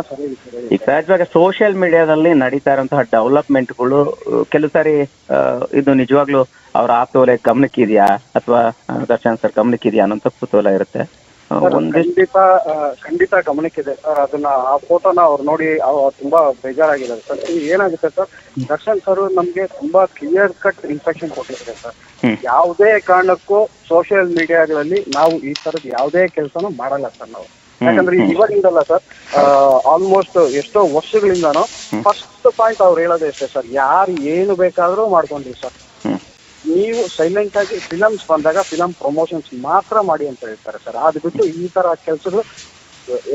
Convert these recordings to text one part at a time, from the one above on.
Sir ಈಗ ಸಹಜವಾಗಿ social ಮೀಡಿಯಾದಲ್ಲಿ ನಡೀತಾ ಇರುವಂತಹ ಡೆವಲಪ್ಮೆಂಟ್ಗಳು ಕೆಲವು ಸಾರಿ ಇದು ನಿಜವಾಗ್ಲೂ ಅವ್ರ ಆಪ್ತೋಲೆ ಗಮನಕ್ಕಿದೆಯಾ ಅಥವಾ ದರ್ಶನ್ ಸರ್ ಗಮನಕ್ಕಿದೆಯಾ ಅನ್ನೋಂಥ ಕುತೂಹಲ ಇರುತ್ತೆ. ಒಂದಿಷ್ಟು ಖಂಡಿತ ಆ, ಖಂಡಿತ ಗಮನಕ್ಕಿದೆ. ಸರ್ ಅದನ್ನ ಆ ಫೋಟೋನ ಅವ್ರು ನೋಡಿ ಅವ್ರು ತುಂಬಾ ಬೇಜಾರಾಗಿದ್ದಾರೆ. ಸರ್ ಇದು ಏನಾಗುತ್ತೆ ಸರ್ ದರ್ಶನ್ ಸರ್ ನಮ್ಗೆ ತುಂಬಾ ಕ್ಲಿಯರ್ ಕಟ್ ಇನ್ಫೆಕ್ಷನ್ ಕೊಟ್ಟಿದ್ದಾರೆ ಸರ್. ಹ್ಮ್. ಯಾವುದೇ ಕಾರಣಕ್ಕೂ ಸೋಷಿಯಲ್ ಮೀಡಿಯಾಗಳಲ್ಲಿ ನಾವು ಈ ತರದ ಯಾವುದೇ ಕೆಲಸನೂ ಮಾಡಲ್ಲ ಸರ್ ನಾವು. ಯಾಕಂದ್ರೆ ಇವಾಗಿಂದಲ್ಲ ಸರ್ ಆಲ್ಮೋಸ್ಟ್ ಎಷ್ಟೋ ವರ್ಷಗಳಿಂದನೂ ಫಸ್ಟ್ ಪಾಯಿಂಟ್ ಅವ್ರು ಹೇಳೋದೇ ಅಷ್ಟೇ ಸರ್. ಯಾರು ಏನು ಬೇಕಾದ್ರೂ ಮಾಡ್ಕೊಂಡ್ರಿ ಸರ್. ನೀವು ಸೈಲೆಂಟ್ ಆಗಿ ಫಿಲಮ್ಸ್ ಬಂದಾಗ ಫಿಲಮ್ ಪ್ರಮೋಷನ್ಸ್ ಮಾತ್ರ ಮಾಡಿ ಅಂತ ಹೇಳ್ತಾರೆ ಸರ್. ಅದು ಬಿಟ್ಟು ಈ ತರ ಕೆಲಸಗಳು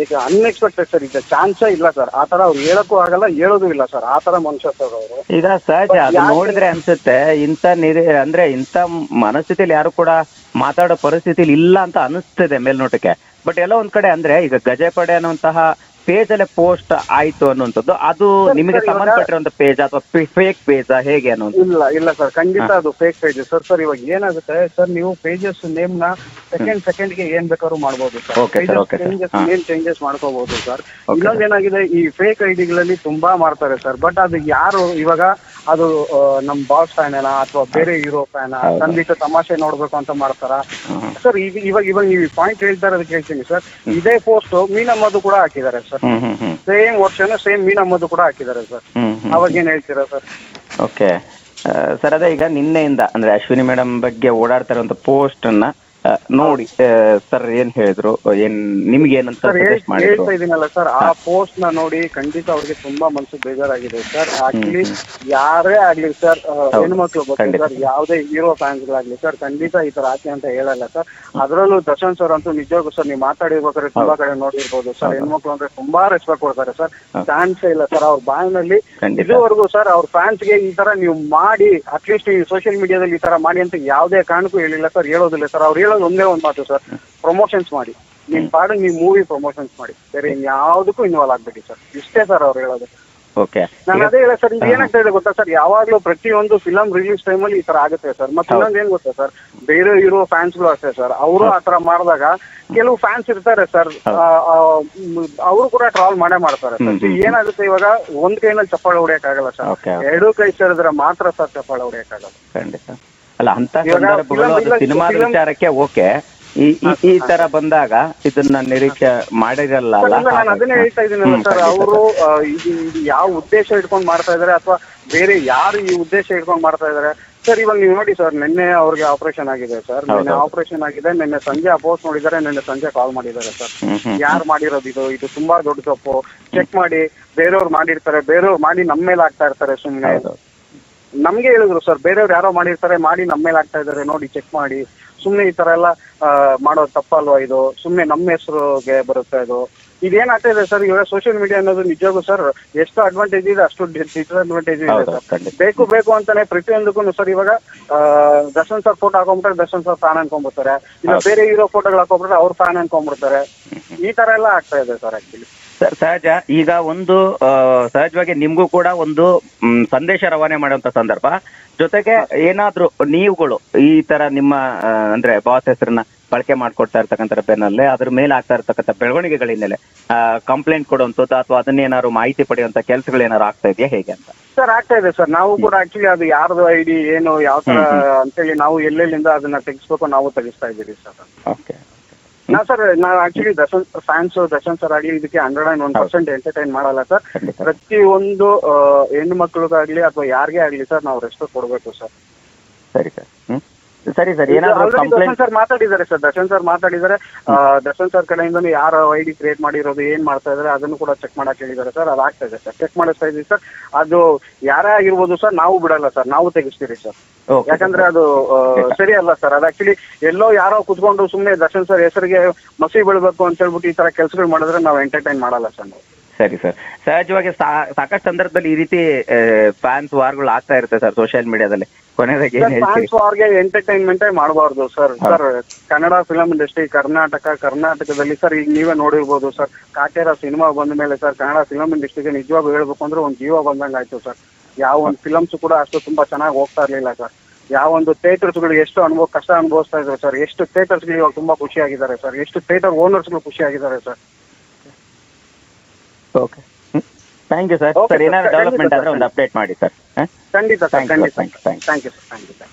ಈಗ ಅನ್ಎಕ್ಸ್ಪೆಕ್ಟೆಡ್ ಸರ್. ಈಗ ಚಾನ್ಸೇ ಇಲ್ಲ ಸರ್. ಆ ತರ ಅವ್ರು ಹೇಳಕ್ಕೂ ಆಗಲ್ಲ ಹೇಳೋದು ಇಲ್ಲ ಸರ್. ಆ ತರ ಮನುಷ್ಯ ಸರ್ ಅವರು. ಈಗ ಸಹಜ ಅದು ನೋಡಿದ್ರೆ ಅನ್ಸುತ್ತೆ ಇಂಥ ನಿರಿ ಅಂದ್ರೆ ಇಂಥ ಮನಸ್ಥಿತಿಯಲ್ಲಿ ಯಾರು ಕೂಡ ಮಾತಾಡೋ ಪರಿಸ್ಥಿತಿಲಿ ಇಲ್ಲ ಅಂತ ಅನಿಸ್ತಿದೆ ಮೇಲ್ನೋಟಕ್ಕೆ. ಬಟ್ ಎಲ್ಲ ಒಂದ್ ಕಡೆ ಅಂದ್ರೆ ಈಗ ಗಜಪಡೆ ಅನ್ನುವಂತಹ ಪೇಜ್ ಅಲ್ಲೇ ಪೋಸ್ಟ್ ಆಯ್ತು ಅನ್ನುವಂಥದ್ದು ಅದು ನಿಮಗೆ ಸಂಬಂಧಪಟ್ಟಿರುವಂತ ಪೇಜ್ ಅಥವಾ ಫೇಕ್ ಪೇಜ್ ಹೇಗೆ ಅನ್ನೋದು ಇಲ್ಲ ಇಲ್ಲ ಸರ್ ಖಂಡಿತ ಅದು ಫೇಕ್ ಪೇಜ್ ಸರ್ ಸರ್ ಇವಾಗ ಏನಾಗುತ್ತೆ? ಸರ್ ನೀವು ಪೇಜಸ್ ನೇಮ್ನ ಸೆಕೆಂಡ್ ಸೆಕೆಂಡ್ಗೆ ಏನ್ ಬೇಕಾದ್ರೂ ಮಾಡಬಹುದು ಸರ್ sir. ಚೇಂಜಸ್ ಏನ್ ಚೇಂಜಸ್ ಮಾಡ್ಕೋಬಹುದು ಸರ್ ಇನ್ನೊಂದ್ ಏನಾಗಿದೆ? ಈ ಫೇಕ್ ಐಡಿಗಳಲ್ಲಿ ತುಂಬಾ ಮಾಡ್ತಾರೆ ಸರ್ ಬಟ್ ಅದು ಯಾರು ಇವಾಗ ಅದು ನಮ್ ಬಾಸ್ ಫ್ಯಾನ್ ಅಥವಾ ಬೇರೆ ಹೀರೋ ಫ್ಯಾನ್. ಖಂಡಿತ ತಮಾಷೆ ನೋಡ್ಬೇಕು ಅಂತ ಮಾಡ್ತಾರ? ಸರ್ ಈಗ ಇವಾಗ ಇವಾಗ ನೀವು ಪಾಯಿಂಟ್ ಹೇಳ್ತಾ ಅದಕ್ಕೆ ಹೇಳ್ತೀನಿ ಸರ್ ಇದೇ ಪೋಸ್ಟ್ ಮೀನಮ್ಮದು ಕೂಡ ಹಾಕಿದ್ದಾರೆ ಸರ್ ಸೇಮ್ ವರ್ಷನ ಸೇಮ್ ಮೀನಮ್ಮದು ಕೂಡ ಹಾಕಿದ್ದಾರೆ ಸರ್ ಅವಾಗ ಏನ್ ಹೇಳ್ತೀರಾ ಸರ್ ಓಕೆ ಸರ್ ಅದೇ ಈಗ ನಿನ್ನೆಯಿಂದ ಅಂದ್ರೆ ಅಶ್ವಿನಿ ಮೇಡಮ್ ಬಗ್ಗೆ ಓಡಾಡ್ತಾ ಇರುವಂತ ಪೋಸ್ಟ್ ಅನ್ನ ನೋಡಿ ಸರ್ ಏನ್ ಹೇಳಿದ್ರು ಏನ್ ನಿಮ್ಗೆ ಏನಂತ ಸರ್ ಸಜೆಸ್ಟ್ ಮಾಡಿದ್ರು? ಹೇಳ್ತಾ ಇದೀನಲ್ಲ ಸರ್ ಆ ಪೋಸ್ಟ್ನ ನೋಡಿ ಖಂಡಿತ ಅವ್ರಿಗೆ ತುಂಬಾ ಮನಸ್ಸು ಬೇಜಾರಾಗಿದೆ ಸರ್ ಆಕ್ಚುಲಿ ಯಾರೇ ಆಗ್ಲಿ ಸರ್ ಹೆಣ್ಮಕ್ಳು ಬಗ್ಗೆ ಖಂಡಿತ. ಸರ್ ಯಾವ್ದೇ ಹೀರೋ ಫ್ಯಾನ್ಸ್ ಗಳಾಗ್ಲಿ ಸರ್ ಖಂಡಿತ ಈ ತರ ಆಕೆ ಅಂತ ಹೇಳಲ್ಲ ಸರ್ ಅದ್ರಲ್ಲೂ ದರ್ಶನ್ ಸರ್ ಅಂತೂ ನಿಜವಾಗೂ ಸರ್ ನೀವು ಮಾತಾಡಿರ್ಬೇಕಾದ್ರೆ ತುಂಬಾ ಕಡೆ ನೋಡಿರ್ಬೋದು ಸರ್ ಹೆಣ್ಮಕ್ಳು ಅಂದ್ರೆ ತುಂಬಾ ರೆಸ್ಪೆಕ್ಟ್ ಕೊಡ್ತಾರೆ ಸರ್ ಫ್ಯಾನ್ಸ್ ಇಲ್ಲ ಸರ್ ಅವ್ರ ಬಾಯಿನಲ್ಲಿ. ಇದುವರೆಗೂ ಸರ್ ಅವ್ರ ಫ್ಯಾನ್ಸ್ಗೆ ಈ ತರ ನೀವು ಮಾಡಿ ಅಟ್ಲೀಸ್ಟ್ ಈ ಸೋಷಿಯಲ್ ಮೀಡಿಯಾದಲ್ಲಿ ಈ ತರ ಮಾಡಿ ಅಂತ ಯಾವ್ದೇ ಕಾರಣಕ್ಕೂ ಹೇಳಿಲ್ಲ ಸರ್ ಹೇಳೋದಿಲ್ಲ ಸರ್ ಅವ್ರು ಹೇಳೋದು ಒಂದೇ ಒಂದು ಮಾತು ಸರ್. ಪ್ರಮೋಷನ್ಸ್ ಮಾಡಿ. ನಿಮ್ ಪಾಡಿಗೆ ನೀವು ಮೂವಿ ಪ್ರಮೋಷನ್ಸ್ ಮಾಡಿ. ಬೇರೆ ಇನ್ಯಾವುದಕ್ಕೂ ಇನ್ವಾಲ್ವ್ ಆಗ್ಬೇಡಿ ಸರ್. ಇಷ್ಟೇ ಸರ್ ಅವ್ರು ಹೇಳೋದು. ಓಕೆ. ನಾನು ಅದೇ ಹೇಳ ಸರ್ ಇದು ಏನಾಗ್ತಾ ಇದೆ ಗೊತ್ತಾ ಸರ್? ಯಾವಾಗ್ಲೂ ಪ್ರತಿಯೊಂದು ಫಿಲಂ ರಿಲೀಸ್ ಟೈಮಲ್ಲಿ ಈ ತರ ಆಗುತ್ತೆ ಸರ್. ಮತ್ತೆ ಇನ್ನೊಂದು ಏನ್ ಗೊತ್ತಾ ಸರ್? ಬೇರೆ ಇರೋ ಫ್ಯಾನ್ಸ್ಗಳು ಅಷ್ಟೇ ಸರ್. ಅವರು ಆ ತರ ಮಾಡಿದಾಗ ಕೆಲವು ಫ್ಯಾನ್ಸ್ ಇರ್ತಾರೆ ಸರ್. ಅವರು ಕೂಡ ಟ್ರಾವೆಲ್ ಮಾಡೇ ಮಾಡ್ತಾರೆ ಸರ್. ಏನಾಗುತ್ತೆ ಇವಾಗ ಒಂದ್ ಕೈನಲ್ಲಿ ಚಪ್ಪಾಳೆ ಹೊಡಿಯಕ್ಕಾಗಲ್ಲ ಸರ್. ಎರಡು ಎರಡೂ ಕೈ ಸೇರಿದ್ರೆ ಮಾತ್ರ ಸರ್ ಚಪ್ಪಾಳೆ ಹೊಡಿಯಕ್ಕಾಗಲ್ಲ ಖಂಡಿತ. ಅಲ್ಲ ಅಂತ ಸಂದರ್ಭಗಳು ಅದು film- ವಿಚಾರಕ್ಕೆ ಓಕೆ. ಈ ಈ- ತರ ಬಂದಾಗ ಇದನ್ನ ನಿರೀಕ್ಷೆ ಮಾಡಿರಲ್ಲ ನಾನು ಅದನ್ನೇ ಹೇಳ್ತಾ ಇದ್ದೀನಿ ಸರ್. ಅವರು ಯಾವ ಉದ್ದೇಶ ಇಟ್ಕೊಂಡು ಮಾಡ್ತಾ ಇದಾರೆ ಅಥವಾ ಬೇರೆ ಯಾರು ಈ ಉದ್ದೇಶ ಇಟ್ಕೊಂಡು ಮಾಡ್ತಾ ಇದಾರೆ? ಸರ್ ಇವಾಗ ನೀವು ನೋಡಿ ಸರ್ ನಿನ್ನೆ ಅವ್ರಿಗೆ ಆಪರೇಷನ್ ಆಗಿದೆ ಸರ್. ನಿನ್ನೆ ಆಪರೇಷನ್ ಆಗಿದೆ. ನಿನ್ನೆ ಸಂಜೆ ಅಪೋಸ್ ನೋಡಿದ್ದಾರೆ. ನಿನ್ನೆ ಸಂಜೆ ಕಾಲ್ ಮಾಡಿದ್ದಾರೆ ಸರ್. ಯಾರು ಮಾಡಿರೋದು ಇದು? ಇದು ತುಂಬಾ ದೊಡ್ಡ ತಪ್ಪು. ಚೆಕ್ ಮಾಡಿ ಬೇರೆಯವ್ರು ಮಾಡಿರ್ತಾರೆ. ಬೇರೆಯವ್ರು ಮಾಡಿ ನಮ್ಮ ಮೇಲೆ ಆಗ್ತಾ ಇರ್ತಾರೆ ಸುಮ್ಮನೆ ನಮ್ಗೆ ಹೇಳಿದ್ರು ಸರ್ ಬೇರೆಯವ್ರು ಯಾರೋ ಮಾಡಿರ್ತಾರೆ, ಮಾಡಿ ನಮ್ಮ ಮೇಲೆ ಆಗ್ತಾ ಇದಾರೆ, ನೋಡಿ ಚೆಕ್ ಮಾಡಿ. ಸುಮ್ನೆ ಈ ತರ ಎಲ್ಲ ಮಾಡೋದು ತಪ್ಪಲ್ವಾ ಇದು? ಸುಮ್ನೆ ನಮ್ಮ ಹೆಸರುಗೆ ಬರುತ್ತೆ ಇದು? ಇದೇನಾಗ್ತಾ ಇದೆ ಸರ್? ಇವಾಗ ಸೋಷಿಯಲ್ ಮೀಡಿಯಾ ಅನ್ನೋದು ನಿಜವಾಗೂ ಸರ್ ಎಷ್ಟು ಅಡ್ವಾಂಟೇಜ್ ಇದೆ ಅಷ್ಟು ಡಿಸ್ಅಡ್ವಾಂಟೇಜ್ ಇದೆ ಹೌದು, ಸರ್. ಖಂಡಿತ. ಬೇಕು ಬೇಕು ಅಂತಾನೆ ಪ್ರತಿಯೊಂದಕ್ಕೂ ಸರ್ ಇವಾಗ ಆ, ದರ್ಶನ್ ಸರ್ ಫೋಟೋ ಹಾಕೊಂಡ್ಬಿಟ್ರೆ ದರ್ಶನ್ ಸರ್ ಫ್ಯಾನ್ ಅನ್ಕೊಂಡ್ಬಿಡ್ತಾರೆ. ಇಲ್ಲ ಹೌದು. ಬೇರೆ ಹೀರೋ ಫೋಟೋಗಳು ಹಾಕೊಂಡ್ಬಿಟ್ರೆ ಅವ್ರ ಫ್ಯಾನ್ ಅನ್ಕೊಂಡ್ಬಿಡ್ತಾರೆ. ಈ ತರ ಎಲ್ಲ ಆಗ್ತಾ ಇದೆ ಸರ್ ಆಕ್ಚುಲಿ ಸರ್ ಸಹಜ. ಈಗ ಒಂದು ಆ, ಸಹಜವಾಗಿ ನಿಮ್ಗೂ ಕೂಡ ಒಂದು ಮ್, ಸಂದೇಶ ರವಾನೆ ಮಾಡುವಂತ ಸಂದರ್ಭ. ಜೊತೆಗೆ ಏನಾದ್ರೂ ನೀವುಗಳು ಈ ತರ ನಿಮ್ಮ ಆ, ಅಂದ್ರೆ ಬಾಸ್ ಹೆಸರನ್ನ ಬಳಕೆ ಮಾಡ್ಕೊಡ್ತಾ ಇರ್ತಕ್ಕಂಥ ಬೆನ್ನಲ್ಲೇ ಅದ್ರ ಮೇಲೆ ಆಗ್ತಾ ಇರ್ತಕ್ಕಂಥ ಬೆಳವಣಿಗೆಗಳ ಹಿನ್ನೆಲೆ ಕಂಪ್ಲೇಂಟ್ ಕೊಡುವಂಥದ್ದು ಅಥವಾ ಅದನ್ನೇನಾದ್ರು ಮಾಹಿತಿ ಪಡೆಯುವಂತ ಕೆಲಸಗಳು ಏನಾದ್ರು ಆಗ್ತಾ ಇದೆಯಾ ಹೇಗೆ ಅಂತ? ಸರ್ ಆಗ್ತಾ ಇದೆ ಸರ್. ನಾವು ಕೂಡ ಆಕ್ಚುಲಿ ಅದು ಯಾರ್ದು ಐಡಿ ಏನು ಯಾವ ತರ ಅಂತೇಳಿ ನಾವು ಎಲ್ಲೆಲ್ಲಿಂದ ಅದನ್ನ ತೆಗಿಸ್ಬೇಕು ನಾವು ತೆಗಿಸ್ತಾ ಇದ್ದೀವಿ ಸರ್. ಓಕೆ ನಾ ಸರ್ ನಾವು actually Darshan fans Darshan sir ಆಗ್ಲಿ ಇದಕ್ಕೆ hundred and one percent entertain ಮಾಡಲ್ಲ ಸರ್. ಪ್ರತಿ ಒಂದು ಹೆಣ್ಣು ಮಕ್ಳಿಗಾಗ್ಲಿ ಅಥವಾ ಯಾರಿಗೆ ಆಗ್ಲಿ ಸರ್ ನಾವು ರೆಸ್ಪೆಕ್ಟ್ ಕೊಡ್ಬೇಕು ಸರ್. ಸರಿ ಸರ್. ಸರಿ ಸರ್. ಏನಾದ್ರು ಕಂಪ್ಲೇಂಟ್ ಸರ್ ಮಾತಾಡಿದ್ದಾರೆ ಸರ್ ದರ್ಶನ್ ಸರ್ ಮಾತಾಡಿದ್ದಾರೆ. ದರ್ಶನ್ ಸರ್ ಕಡೆಯಿಂದ ಯಾರು ಐಡಿ ಕ್ರಿಯೇಟ್ ಮಾಡಿರೋದು ಏನ್ ಮಾಡ್ತಾ ಇದಾರೆ ಅದನ್ನು ಕೂಡ ಚೆಕ್ ಮಾಡಕ್ ಹೇಳಿದ್ದಾರೆ ಸರ್ ಅದು ಆಗ್ತಾ ಇದೆ ಸರ್ ಚೆಕ್ ಮಾಡಿಸ್ತಾ ಇದೀವಿ ಸರ್ ಅದು ಯಾರೇ ಆಗಿರ್ಬೋದು ಸರ್ ನಾವು ಬಿಡಲ್ಲ ಸರ್ ನಾವು ತೆಗಿಸ್ತೀರಿ ಸರ್ ಯಾಕಂದ್ರೆ ಅದು ಸರಿ ಅಲ್ಲ ಸರ್ ಅದು ಆಕ್ಚುಲಿ ಎಲ್ಲೋ ಯಾರೋ ಕುತ್ಕೊಂಡು ಸುಮ್ನೆ ದರ್ಶನ್ ಸರ್ ಹೆಸರಿಗೆ ಮಸಿ ಬೀಳ್ಬೇಕು ಅಂತ ಹೇಳ್ಬಿಟ್ಟು ಈ ತರ ಕೆಲಸಗಳು ಮಾಡಿದ್ರೆ ನಾವು ಎಂಟರ್ಟೈನ್ ಮಾಡಲ್ಲ ಸರ್ ನಾವು ಸರಿ ಸರ್. ಸಹಜವಾಗಿ ಸಾಕಷ್ಟು ಸಂದರ್ಭದಲ್ಲಿ ಈ ರೀತಿ ಫ್ಯಾನ್ಸ್ ವಾರ್ಗಳು ಆಗ್ತಾ ಇರುತ್ತೆ ಸರ್ ಸೋಷಿಯಲ್ ಮೀಡಿಯಾದಲ್ಲಿ ಕೊನೆಗೆ ಏನ್ ಹೇಳ್ತೀರಿ? ಫ್ಯಾನ್ಸ್ ಅವ್ರಿಗೆ ಎಂಟರ್ಟೈನ್ಮೆಂಟ್ ಮಾಡಬಾರ್ದು sir. Sir Kannada film industry Karnataka ಕರ್ನಾಟಕದಲ್ಲಿ ಸರ್ ಈಗ ನೀವೇ ನೋಡಿರ್ಬೋದು ಸರ್. ಕಾಟೇರ ಸಿನಿಮಾ ಬಂದ ಮೇಲೆ ಸರ್ ಕನ್ನಡ ಫಿಲಂ ಇಂಡಸ್ಟ್ರಿಗೆ ನಿಜವಾಗ್ಲೂ ಹೇಳ್ಬೇಕು ಅಂದ್ರೆ ಒಂದು ಜೀವ ಬಂದಂಗೆ ಆಯ್ತು ಸರ್. ಯಾವ ಒಂದು ಫಿಲಮ್ಸ್ ಕೂಡ ಅಷ್ಟು ತುಂಬಾ ಚೆನ್ನಾಗಿ ಹೋಗ್ತಾ ಇರ್ಲಿಲ್ಲ ಸರ್. ಯಾವ ಒಂದು ಥಿಯೇಟರ್ಸ್ಗಳು ಎಷ್ಟು ಅನುಭವ ಕಷ್ಟ ಅನುಭವಿಸ್ತಾ ಇದ್ದಾರೆ ಸರ್. ಎಷ್ಟು ಥಿಯೇಟರ್ಸ್ಗಳು ಇವಾಗ ತುಂಬಾ ಖುಷಿಯಾಗಿದ್ದಾರೆ ಸರ್. ಎಷ್ಟು ಥಿಯೇಟರ್ ಓನರ್ಸ್ಗಳು ಖುಷಿಯಾಗಿದ್ದಾರೆ sir. Okay thank you sir sir ಏನಾದ್ರು ಡೆವಲಪ್ಮೆಂಟ್ ಆದರೆ ಒಂದು ಅಪ್ಡೇಟ್ ಮಾಡಿ ಸರ್ ಖಂಡಿತ ಸರ್ Thank you, ಖಂಡಿತ. Thank you sir thank you sir